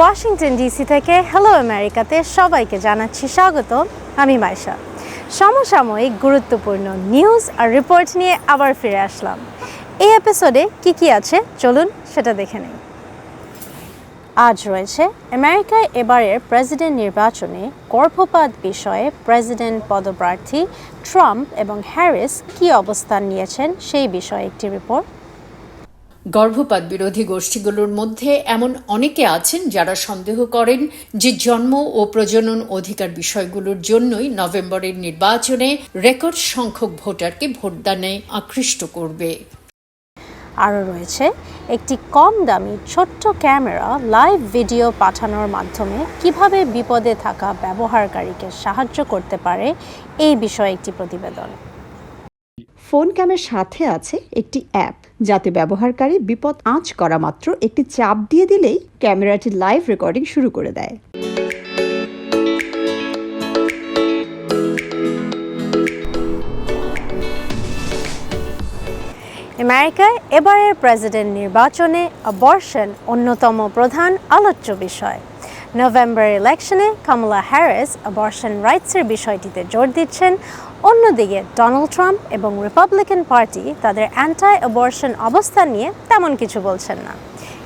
Washington DC থেকে hello আমেরিকাতে সবাইকে জানাচ্ছি স্বাগত, আমি মাইশা। সমসাময়িক গুরুত্বপূর্ণ নিউজ আর রিপোর্ট নিয়ে আবার ফিরে আসলাম। এই এপিসোডে কি কি আছে চলুন সেটা দেখে নিই। আজ রয়েছে আমেরিকায় এবারের প্রেসিডেন্ট নির্বাচনে গর্ভপাত বিষয়ে প্রেসিডেন্ট পদপ্রার্থী ট্রাম্প এবং হ্যারিস কী অবস্থান নিয়েছেন সেই বিষয়ে একটি রিপোর্ট গর্ভপাত বিরোধী গোষ্ঠীগুলোর মধ্যে এমন অনেকে আছেন যারা সন্দেহ করেন যে জন্ম ও প্রজনন অধিকার বিষয়গুলোর জন্যই নভেম্বরের নির্বাচনে রেকর্ড সংখ্যক ভোটারকে ভোটদানে আকৃষ্ট করবে। আরও রয়েছে একটি কম দামি ছোট্ট ক্যামেরা লাইভ ভিডিও পাঠানোর মাধ্যমে কীভাবে বিপদে থাকা ব্যবহারকারীকে সাহায্য করতে পারে এই বিষয়ে একটি প্রতিবেদন। ফোন ক্যামের সাথে আছে একটি অ্যাপ। যাতে ব্যবহারকারী বিপদ আঁচ করা মাত্র একটি চাপ দিয়ে দিলেই ক্যামেরাটি লাইভ রেকর্ডিং শুরু করে দেয়। আমেরিকায় এবারের প্রেসিডেন্ট নির্বাচনে অবর্ষণ অন্যতম প্রধান আলোচ্য বিষয়। নভেম্বর ইলেকশনে কামলা হ্যারিস অবর্ষণ রাইটসের বিষয়টিতে জোর দিচ্ছেন অন্যদিকে ডোনাল্ড ট্রাম্প এবং রিপাবলিকান পার্টি তাদের অ্যান্টাই অবর্ষণ অবস্থান নিয়ে তেমন কিছু বলছেন না।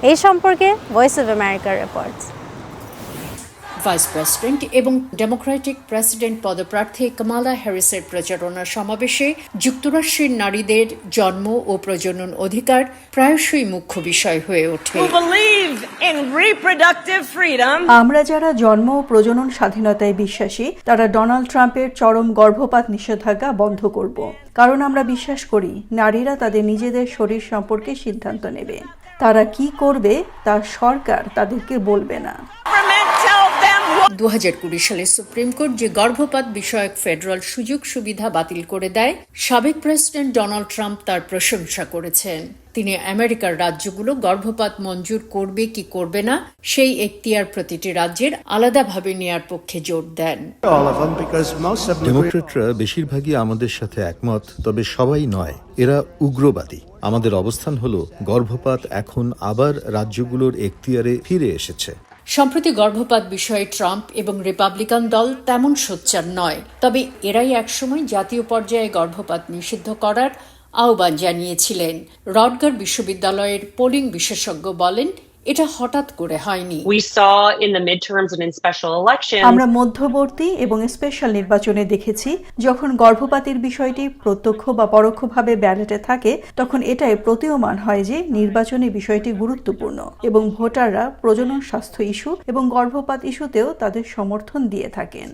এই সম্পর্কে ভয়েস অফ আমেরিকার রিপোর্টস ভাইস প্রেসিডেন্ট এবং ডেমোক্রেটিক প্রেসিডেন্ট পদপ্রার্থী কামালা হ্যারিসের প্রচারণা সমাবেশে যুক্তরাষ্ট্রের নারীদের জন্ম ও প্রজনন অধিকার প্রায়শই মুখ্য বিষয় হয়ে ওঠে। আমরা যারা জন্ম ও প্রজনন স্বাধীনতায় বিশ্বাসী, তারা ডোনাল্ড ট্রাম্পের চরম গর্ভপাত নিষেধাজ্ঞা বন্ধ করব। কারণ আমরা বিশ্বাস করি, নারীরা তাদের নিজেদের শরীর সম্পর্কে সিদ্ধান্ত নেবে। তারা কি করবে, তা সরকার তাদেরকে বলবে না। Them what দু সালে সুপ্রিম কোর্ট যে গর্ভপাত বিষয়ক ফেডারাল সুযোগ সুবিধা বাতিল করে দেয় সাবেক প্রেসিডেন্ট ডোনাল্ড ট্রাম্প তার প্রশংসা করেছেন। তিনি আমেরিকার রাজ্যগুলো গর্ভপাত মঞ্জুর করবে কি করবে না সেই এখতিয়ার প্রতিটি রাজ্যের আলাদাভাবে নেয়ার পক্ষে জোর দেন. ডেমোক্রেটরা বেশিরভাগই আমাদের সাথে একমত তবে সবাই নয় এরা উগ্রবাদী। আমাদের অবস্থান হলো গর্ভপাত এখন আবার রাজ্যগুলোর এখতিয়ারে ফিরে এসেছে। সম্প্রতি গর্ভপাত বিষয়ে ট্রাম্প এবং রিপাবলিকান দল তেমন সোচ্চার নয়। তবে এরাই একসময় জাতীয় পর্যায়ে গর্ভপাত নিষিদ্ধ করার আহ্বান জানিয়েছিলেন। রডগার বিশ্ববিদ্যালয়ের পোলিং বিশেষজ্ঞ বলেন এটা হঠাৎ করে হয়নি। We saw in the midterms and in special elections আমরা মধ্যবর্তী এবং স্পেশাল নির্বাচনে দেখেছি যখন গর্ভপাতের বিষয়টি প্রত্যক্ষ বা পরোক্ষভাবে ব্যালটে থাকে তখন এটাই প্রতীয়মান হয় যে নির্বাচনে বিষয়টি গুরুত্বপূর্ণ এবং ভোটাররা প্রজনন স্বাস্থ্য ইস্যু এবং গর্ভপাত ইস্যুতেও তাদের সমর্থন দিয়ে থাকেন।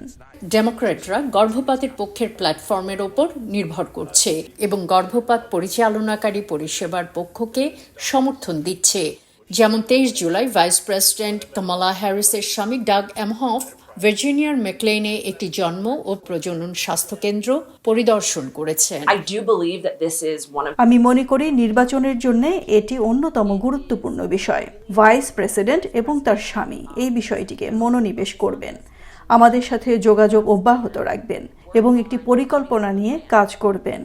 ডেমোক্র্যাটরা গর্ভপাতের পক্ষের প্ল্যাটফর্মের ওপর নির্ভর করছে এবং গর্ভপাত পরিচালনাকারী পরিষেবার পক্ষকে সমর্থন দিচ্ছে। যেমন তেইশ জুলাই ভাইস প্রেসিডেন্ট কমলা হ্যারিসের স্বামী ডাগ এমহফ ভার্জিনিয়ার মেকলেনে একটি জন্ম ও প্রজনন স্বাস্থ্য কেন্দ্র পরিদর্শন করেছেন। I do believe that this is one of আমি মনে করি নির্বাচনের জন্য এটি অন্যতম গুরুত্বপূর্ণ বিষয়। ভাইস প্রেসিডেন্ট এবং তার স্বামী এই বিষয়টিকে মনোনিবেশ করবেন। আমাদের সাথে যোগাযোগ অব্যাহত রাখবেন এবং একটি পরিকল্পনা নিয়ে কাজ করবেন।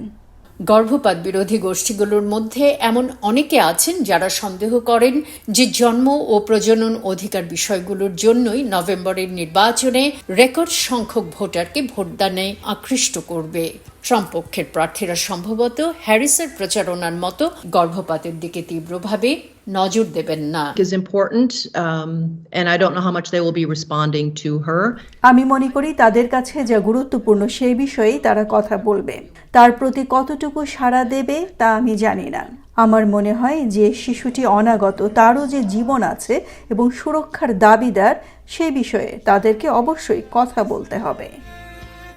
গর্ভপাত বিরোধী গোষ্ঠীগুলোর মধ্যে এমন অনেকে আছেন যারা সন্দেহ করেন যে জন্ম ও প্রজনন অধিকার বিষয়গুলোর জন্যই নভেম্বরের নির্বাচনে রেকর্ড সংখ্যক ভোটারকে ভোটদানে আকৃষ্ট করবে। ট্রাম্প প্রার্থীরা সম্ভবত হ্যারিসের প্রচারণার মতো গর্ভপাতের দিকে তীব্রভাবে নজর দেবেন না। Is important, um, and I don't know how much they will be responding to her. আমি মনে করি তাদের কাছে যা গুরুত্বপূর্ণ সেই বিষয়েই তারা কথা বলবে। তার প্রতি কতটুকু সাড়া দেবে তা আমি জানি না। আমার মনে হয় যে শিশুটি অনাগত তারও যে জীবন আছে এবং সুরক্ষার দাবিদার সেই বিষয়ে তাদেরকে অবশ্যই কথা বলতে হবে।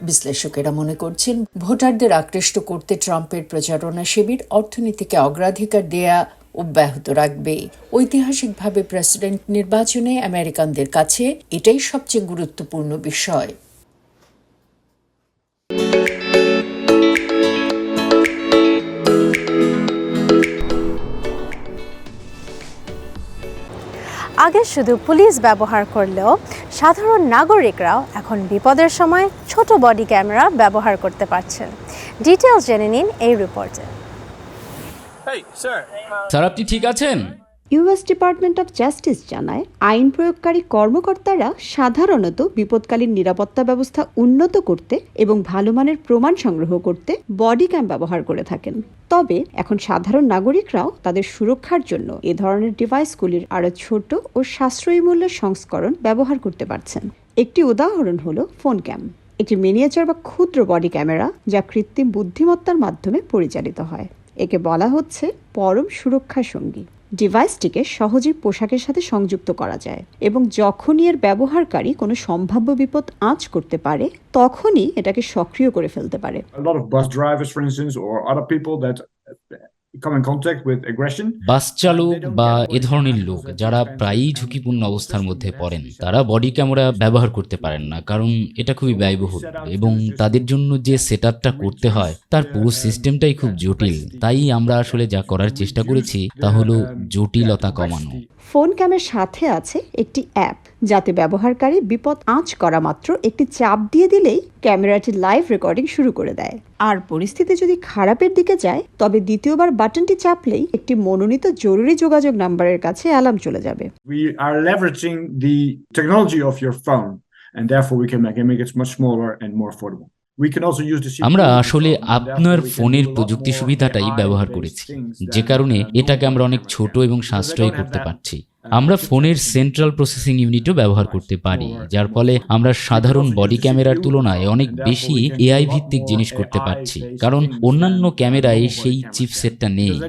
বিশ্লেষকেরা মনে করছেন ভোটারদের আকৃষ্ট করতে ট্রাম্পের প্রচারণা শিবির অর্থনীতিকে অগ্রাধিকার দেয়া অব্যাহত রাখবে। ঐতিহাসিকভাবে প্রেসিডেন্ট নির্বাচনে আমেরিকানদের কাছে এটাই সবচেয়ে গুরুত্বপূর্ণ বিষয়। আগে শুধু পুলিশ ব্যবহার করলেও সাধারণ নাগরিকরাও এখন বিপদের সময় ছোট বডি ক্যামেরা ব্যবহার করতে পারছেন। ডিটেলস জেনে নিন এই রিপোর্টে। স্যার আপনি ঠিক আছেন? ইউএস ডিপার্টমেন্ট অফ জাস্টিস জানায় আইন প্রয়োগকারী কর্মকর্তারা সাধারণত বিপদকালীন নিরাপত্তা ব্যবস্থা উন্নত করতে এবং ভালো মানের প্রমাণ সংগ্রহ করতে বডি ক্যাম ব্যবহার করে থাকেন। তবে এখন সাধারণ নাগরিকরাও তাদের সুরক্ষার জন্য এ ধরনের ডিভাইসগুলির আরও ছোট ও সাশ্রয়ী মূল্যের সংস্করণ ব্যবহার করতে পারছেন। একটি উদাহরণ হলো ফোন ক্যাম। একটি মিনিয়েচার বা ক্ষুদ্র বডি ক্যামেরা যা কৃত্রিম বুদ্ধিমত্তার মাধ্যমে পরিচালিত হয়। একে বলা হচ্ছে পরম সুরক্ষা সঙ্গী। ডিভাইসটিকে সহজেই পোশাকের সাথে সংযুক্ত করা যায় এবং যখনই এর ব্যবহারকারী কোনো সম্ভাব্য বিপদ আঁচ করতে পারে, তখনই এটাকে সক্রিয় করে ফেলতে পারে। Come in contact with aggression. বাস চালক বা এ ধরনের লোক যারা প্রায়ই ঝুঁকিপূর্ণ অবস্থার মধ্যে পড়েন তারা বডি ক্যামেরা ব্যবহার করতে পারেন না কারণ এটা খুবই ব্যয়বহুল এবং তাদের জন্য যে সেট করতে হয় তার পুরো সিস্টেমটাই খুব জটিল। তাই আমরা আসলে যা করার চেষ্টা করেছি তা হলো জটিলতা কমানো। ফোন ক্যামের সাথে আছে একটি অ্যাপ যাতে ব্যবহারকারী বিপদ আঁচ করা মাত্র একটি চাপ দিয়ে দিলেই ক্যামেরাটি লাইভ রেকর্ডিং শুরু করে দেয় আর পরিস্থিতি যদি খারাপের দিকে যায় তবে দ্বিতীয়বার বাটনটি চাপলেই একটি মনোনীত জরুরি যোগাযোগ নাম্বারের কাছে অ্যালার্ম চলে যাবে We are leveraging the technology of your phone, and therefore we can make, it much smaller and more affordable. আমরা আসলে আপনার ফোনের প্রযুক্তি সুবিধাটাই ব্যবহার করেছি যে কারণে uh, এটাকে আমরা অনেক ছোট এবং. সাশ্রয়ী করতে পারছি। uh, আমরা ফোনের সেন্ট্রাল প্রসেসিং ইউনিটও ব্যবহার করতে পারি যার ফলে আমরা সাধারণ বডি ক্যামেরার তুলনায় অনেক বেশি এআই ভিত্তিক জিনিস করতে পারছি কারণ অন্যান্য ক্যামেরায় সেই চিপসেটটা নেই।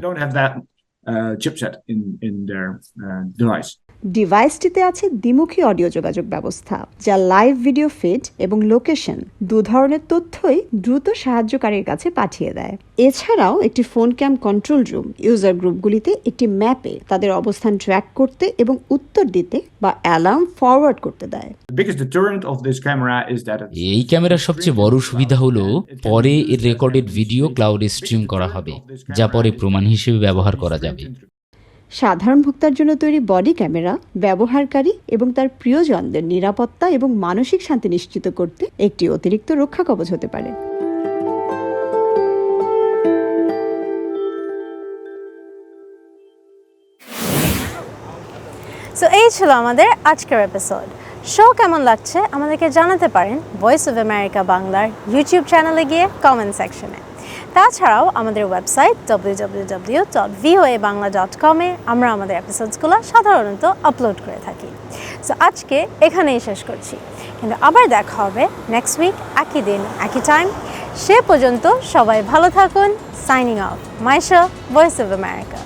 ডিভাইসটিতে আছে দ্বিমুখী অডিও যোগাযোগ ব্যবস্থা যা লাইভ ভিডিও ফিড এবং লোকেশন দু ধরনের তথ্যই দ্রুত সাহায্যকারীর কাছে পাঠিয়ে দেয়। এছাড়াও একটি phone cam control room user গ্রুপগুলিতে একটি ম্যাপে তাদের অবস্থান ট্র্যাক করতে এবং উত্তর দিতে বা অ্যালার্ম ফরওয়ার্ড করতে দেয়। এই ক্যামেরার সবচেয়ে বড় সুবিধা হলো পরে এর রেকর্ডেড ভিডিও ক্লাউডে স্ট্রিম করা হবে যা পরে প্রমাণ হিসেবে ব্যবহার করা যাবে। সাধারণ ভোক্তার জন্য তৈরি বডি ক্যামেরা, ব্যবহারকারী এবং তার প্রিয়জনদের নিরাপত্তা এবং মানসিক শান্তি নিশ্চিত করতে একটি অতিরিক্ত রক্ষা কবচ হতে পারে। সো এই ছিল আমাদের আজকের এপিসোড শো কেমন লাগছে আমাদেরকে জানাতে পারেন ভয়েস অফ আমেরিকা বাংলার ইউটিউব চ্যানেলে গিয়ে কমেন্ট সেকশনে তাছাড়াও আমাদের website W W W dot Bangla dot আমরা আমাদের এপিসোডসগুলো সাধারণত আপলোড করে থাকি। সো আজকে এখানেই শেষ করছি। কিন্তু আবার দেখা হবে নেক্সট উইক একই দিন, একই টাইম সে পর্যন্ত সবাই ভালো থাকুন। Signing out Maisha voice of America